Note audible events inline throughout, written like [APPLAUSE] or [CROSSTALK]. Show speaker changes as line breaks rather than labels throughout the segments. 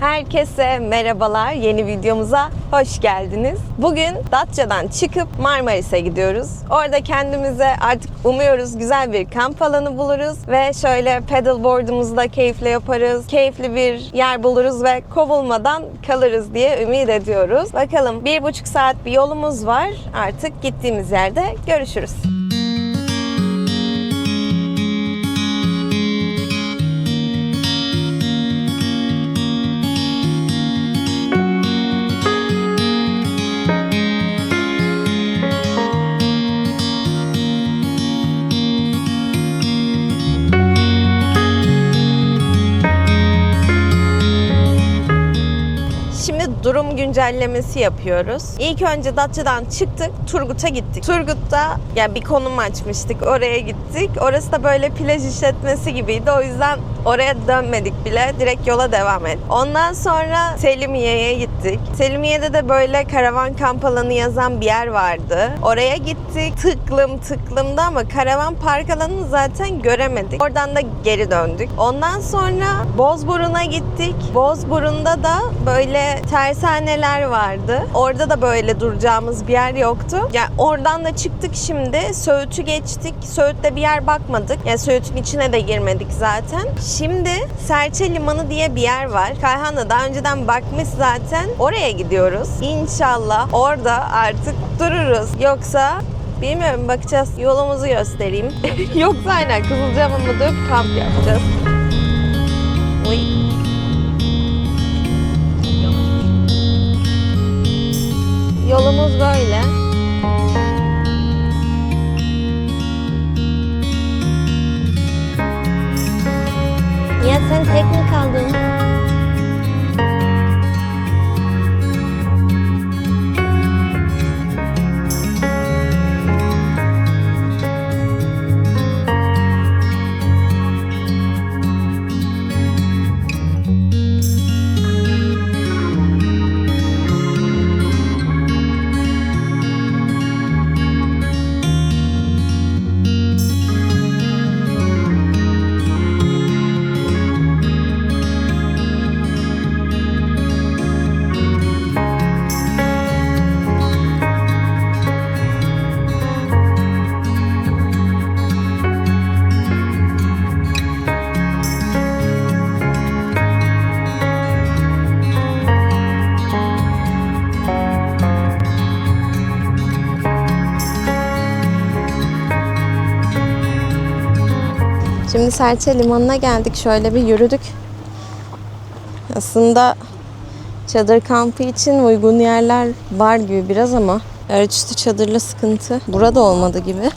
Herkese merhabalar. Yeni videomuza hoş geldiniz. Bugün Datça'dan çıkıp Marmaris'e gidiyoruz. Orada kendimize artık umuyoruz güzel bir kamp alanı buluruz ve şöyle paddleboard'umuzu da keyifle yaparız. Keyifli bir yer buluruz ve kovulmadan kalırız diye ümit ediyoruz. Bakalım bir buçuk saat bir yolumuz var. Artık gittiğimiz yerde görüşürüz. Durum güncellemesi yapıyoruz. İlk önce Datça'dan çıktık, Turgut'a gittik. Turgut'ta yani bir konum açmıştık, oraya gittik. Orası da böyle plaj işletmesi gibiydi. O yüzden oraya dönmedik bile. Direkt yola devam ettik. Ondan sonra Selimiye'ye gittik. Selimiye'de de böyle karavan kamp alanı yazan bir yer vardı. Oraya gittik. Tıklım tıklımda ama karavan park alanını zaten göremedik. Oradan da geri döndük. Ondan sonra Bozburun'a gittik. Bozburun'da da böyle tersaneler vardı. Orada da böyle duracağımız bir yer yoktu. Yani oradan da çıktık şimdi. Söğüt'ü geçtik. Söğüt'te bir yer bakmadık. Yani Söğüt'ün içine de girmedik zaten. Şimdi Serçe Limanı diye bir yer var. Kayhan da daha önceden bakmış zaten. Oraya gidiyoruz. İnşallah orada artık dururuz. Yoksa Bilmiyorum bakacağız. Yolumuzu göstereyim. [LAUGHS] Yoksa aynen Kızılcamama'da kamp yapacağız. Şimdi Serçe Limanı'na geldik. Şöyle bir yürüdük. Aslında çadır kampı için uygun yerler var gibi biraz ama araçüstü çadırla sıkıntı. Burada olmadı gibi.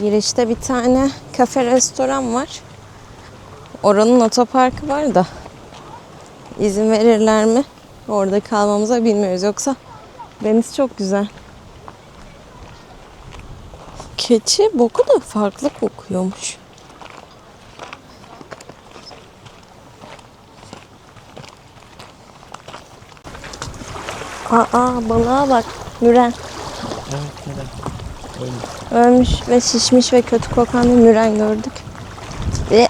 Girişte bir tane kafe restoran var. Oranın otoparkı var da izin verirler mi? Orada kalmamıza bilmiyoruz. Yoksa deniz çok güzel. Keçi boku da farklı kokuyormuş. Aa balığa bak. Müren.
Evet neden? Ölmüş.
Ölmüş ve şişmiş ve kötü kokan bir müren gördük. Ve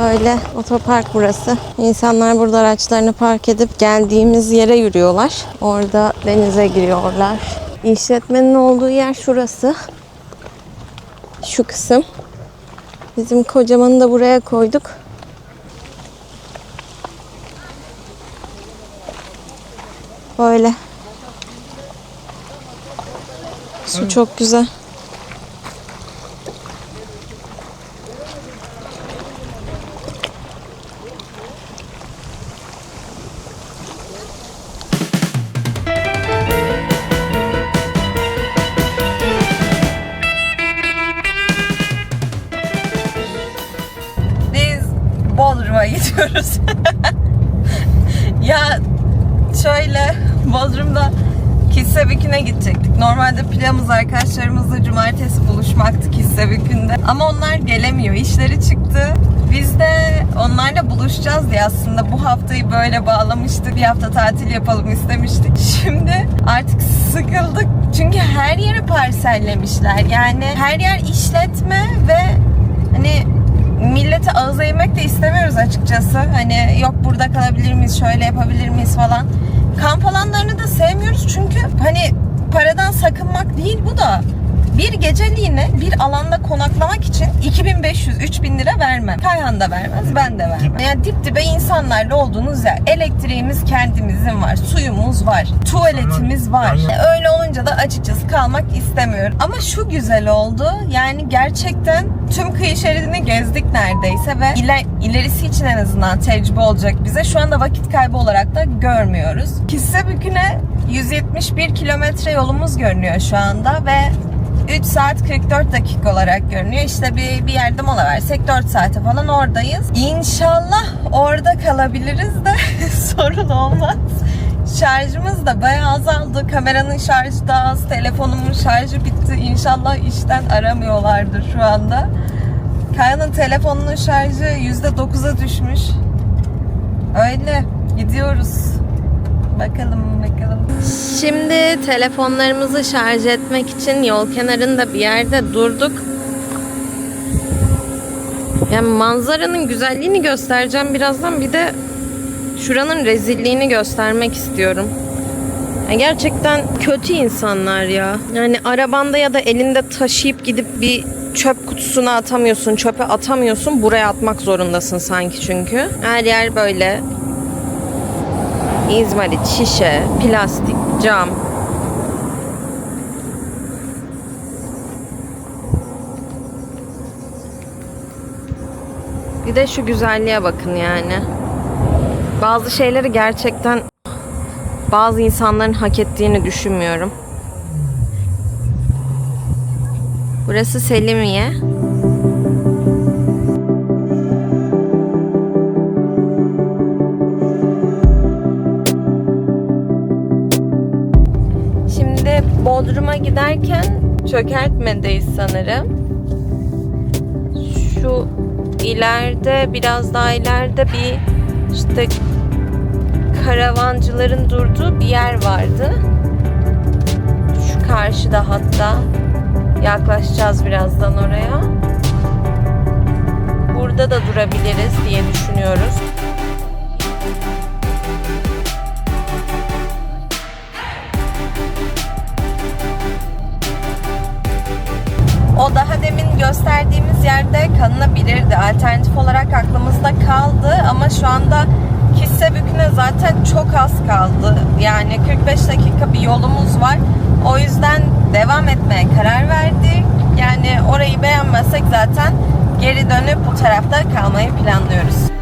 böyle otopark burası. İnsanlar burada araçlarını park edip geldiğimiz yere yürüyorlar. Orada denize giriyorlar. İşletmenin olduğu yer şurası. Şu kısım. Bizim kocamanı da buraya koyduk. Böyle. Su çok güzel. Biz Bodrum'a [LAUGHS] gidiyoruz. ya şöyle Bodrum'da Kissebükü'ne gidecektik. Normalde planımız arkadaşlarımızla cumartesi buluşmaktı Kissebükü'nde. Ama onlar gelemiyor. İşleri çıktı. Biz de onlarla buluşacağız diye aslında bu haftayı böyle bağlamıştık. Bir hafta tatil yapalım istemiştik. [LAUGHS] Şimdi artık sıkıldık. Çünkü her yeri parsellemişler. Yani her yer işletme ve hani millete ağız eğmek de istemiyoruz açıkçası. Hani yok burada kalabilir miyiz, şöyle yapabilir miyiz falan. Kamp alanlarını da sevmiyoruz. Çünkü hani paradan sakınmak değil bu da bir geceliğine bir alanda konaklamak için 2500-3000 lira vermem. Kayhan da vermez, ben de vermem. Yani dip dibe insanlarla olduğunuz yer. Elektriğimiz kendimizin var, suyumuz var, tuvaletimiz var. Öyle olunca da açıkçası kalmak istemiyorum. Ama şu güzel oldu. Yani gerçekten tüm kıyı şeridini gezdik neredeyse ve iler, ilerisi için en azından tecrübe olacak bize. Şu anda vakit kaybı olarak da görmüyoruz. Kissebükü'ne 171 kilometre yolumuz görünüyor şu anda ve 3 saat 44 dakika olarak görünüyor. İşte bir, bir yerde mola versek 4 saate falan oradayız. İnşallah orada kalabiliriz de [LAUGHS] sorun olmaz. Şarjımız da bayağı azaldı. Kameranın şarjı da az. Telefonumun şarjı bitti. İnşallah işten aramıyorlardır şu anda. Kaya'nın telefonunun şarjı %9'a düşmüş. Öyle. Gidiyoruz. Bakalım bakalım. Şimdi telefonlarımızı şarj etmek için yol kenarında bir yerde durduk. Yani manzaranın güzelliğini göstereceğim birazdan. Bir de şuranın rezilliğini göstermek istiyorum. Yani gerçekten kötü insanlar ya. Yani arabanda ya da elinde taşıyıp gidip bir çöp kutusuna atamıyorsun, çöpe atamıyorsun. Buraya atmak zorundasın sanki çünkü. Her yer böyle İzmarit, şişe, plastik, cam. Bir de şu güzelliğe bakın yani. Bazı şeyleri gerçekten bazı insanların hak ettiğini düşünmüyorum. Burası Selimiye. Bodrum'a giderken çökertmedeyiz sanırım. Şu ileride biraz daha ileride bir işte karavancıların durduğu bir yer vardı. Şu karşıda hatta yaklaşacağız birazdan oraya. Burada da durabiliriz diye düşünüyoruz. O daha demin gösterdiğimiz yerde kalınabilirdi. Alternatif olarak aklımızda kaldı ama şu anda Kissebükü'ne zaten çok az kaldı. Yani 45 dakika bir yolumuz var. O yüzden devam etmeye karar verdik. Yani orayı beğenmezsek zaten geri dönüp bu tarafta kalmayı planlıyoruz.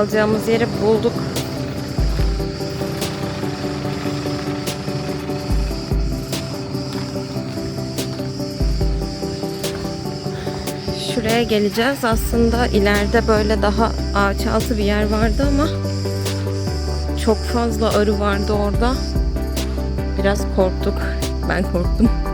Kalacağımız yeri bulduk. Şuraya geleceğiz. Aslında ileride böyle daha ağaç altı bir yer vardı ama çok fazla arı vardı orada. Biraz korktuk. Ben korktum.